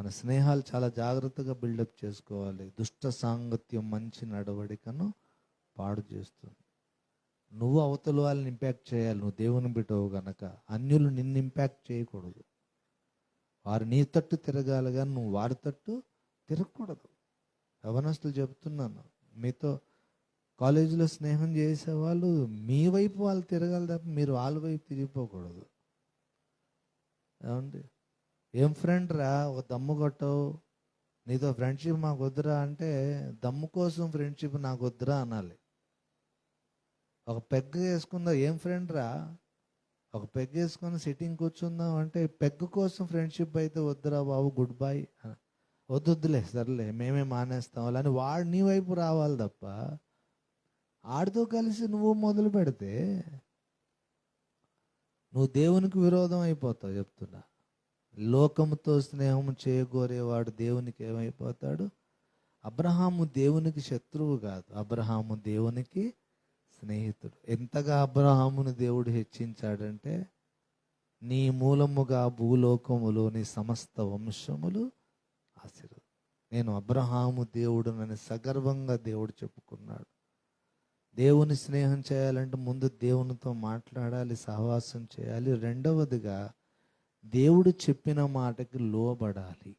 మన స్నేహాలు చాలా జాగ్రత్తగా బిల్డప్ చేసుకోవాలి. దుష్ట సాంగత్యం మంచి నడవడికను పాడు చేస్తుంది. నువ్వు అవతల వాళ్ళని ఇంపాక్ట్ చేయాలి. నువ్వు దేవుని బిటవు గనక. అన్యులు నిన్ను ఇంపాక్ట్ చేయకూడదు. వారు నీ తట్టు తిరగాలి కానీ నువ్వు వారి తట్టు తిరగకూడదు. యవనస్తులు చెప్తున్నాను మీతో కాలేజీలో స్నేహం చేసేవాళ్ళు మీ వైపు వాళ్ళు తిరగాలి తప్ప మీరు వాళ్ళ వైపు తిరిగిపోకూడదు. ఏమండి? ఏం ఫ్రెండ్ రా ఒక దమ్ము కొట్టవు. నీతో ఫ్రెండ్షిప్ మాకు వద్దురా అంటే దమ్ము కోసం ఫ్రెండ్షిప్ నాకు వద్దురా అనాలి. ఒక పెగ్ వేసుకుందా ఏం ఫ్రెండ్ రా? ఒక పెగ్ వేసుకొని సిట్టింగ్ కూర్చుందాం అంటే పెగ్ కోసం ఫ్రెండ్షిప్ అయితే వద్దురా బాబు గుడ్ బై వద్దు వద్దులే సర్లే మేమే మానేస్తాం. అలా వాడు నీ వైపు రావాలి తప్ప ఆడితో కలిసి నువ్వు మొదలు పెడితే నువ్వు దేవునికి విరోధం అయిపోతావు చెప్తున్నా. లోకముతో స్నేహం చేయగోరేవాడు దేవునికి ఏమైపోతాడు? అబ్రహాము దేవునికి శత్రువు కాదు. అబ్రహాము దేవునికి స్నేహితుడు. ఎంతగా అబ్రహామును దేవుడు హెచ్చించాడంటే నీ మూలముగా భూలోకములోని సమస్త వంశములు ఆశీర్వ నేను అబ్రహాము దేవుడునని సగర్వంగా దేవుడు చెప్పుకున్నాడు. దేవుని స్నేహం చేయాలంటే ముందు దేవునితో మాట్లాడాలి సహవాసం చేయాలి. రెండవదిగా దేవుడు చెప్పిన మాటకి లోబడాలి.